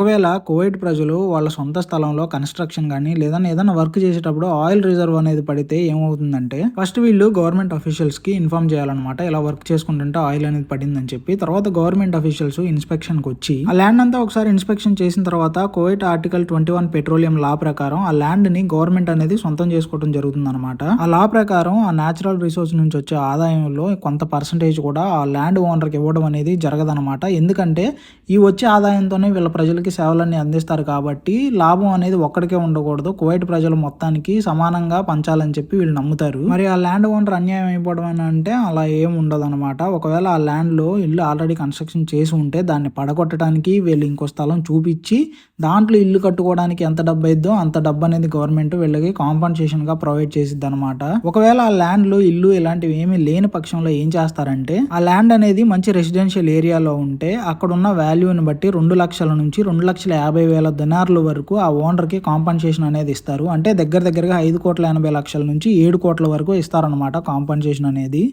ఒకవేళ కువైట్ ప్రజలు వాళ్ళ సొంత స్థలంలో కన్స్ట్రక్షన్ కానీ లేదా ఏదైనా వర్క్ చేసేటప్పుడు ఆయిల్ రిజర్వ్ అనేది పడితే ఏమవుతుందంటే ఫస్ట్ వీళ్ళు గవర్నమెంట్ అఫీషియల్స్కి ఇన్ఫార్మ్ చేయాలన్నమాట ఇలా వర్క్ చేసుకుంటుంటే ఆయిల్ అనేది పడిందని చెప్పి. తర్వాత గవర్నమెంట్ అఫీషియల్స్ ఇన్స్పెక్షన్కి వచ్చి ఆ ల్యాండ్ అంతా ఒకసారి ఇన్స్పెక్షన్ చేసిన తర్వాత Kuwait article twenty one petroleum law ప్రకారం ఆ ల్యాండ్ని గవర్నమెంట్ అనేది సొంతం చేసుకోవడం జరుగుతుంది అనమాట ఆ లా ప్రకారం ఆ న్యాచురల్ రిసోర్స్ నుంచి వచ్చే ఆదాయంలో కొంత పర్సంటేజ్ కూడా ఆ ల్యాండ్ ఓనర్కి ఇవ్వడం అనేది జరగదనమాట ఎందుకంటే ఈ వచ్చే ఆదాయంతోనే వీళ్ళ ప్రజలకి సేవలన్నీ అందిస్తారు కాబట్టి లాభం అనేది ఒక్కడికే ఉండకూడదు. కువైట్ ప్రజలు మొత్తానికి సమానంగా పంచాలని చెప్పి వీళ్ళు నమ్ముతారు. మరి ఆ ల్యాండ్ ఓనర్ అన్యాయం అయిపోవడం అంటే అలా ఏం ఉండదు అనమాట ఒకవేళ ఆ ల్యాండ్లో ఇల్లు ఆల్రెడీ కన్స్ట్రక్షన్ చేసి ఉంటే దాన్ని పడగొట్టడానికి వీళ్ళు ఇంకో స్థలం చూపించి దాంట్లో ఇల్లు కట్టుకోవడానికి ఎంత డబ్బు అయిద్దో అంత డబ్బు అనేది గవర్నమెంట్ వీళ్ళకి కాంపన్సేషన్గా ప్రొవైడ్ చేసిద్ది అనమాట ఒకవేళ ఆ ల్యాండ్లో ఇల్లు ఇలాంటివి ఏమీ లేని పక్షంలో ఏం చేస్తారంటే ఆ ల్యాండ్ అనేది మంచి రెసిడెన్షియల్ ఏరియాలో ఉంటే అక్కడ ఉన్న వాల్యూని బట్టి రెండు లక్షల నుంచి రెండు రెండు లక్షల యాభై వేల దినార్ల వరకు ఆ ఓనర్కి కాంపన్సేషన్ అనేది ఇస్తారు. అంటే దగ్గర దగ్గరగా ఐదు కోట్ల ఎనభై లక్షల నుంచి ఏడు కోట్ల వరకు ఇస్తారనమాట కాంపన్సేషన్ అనేది.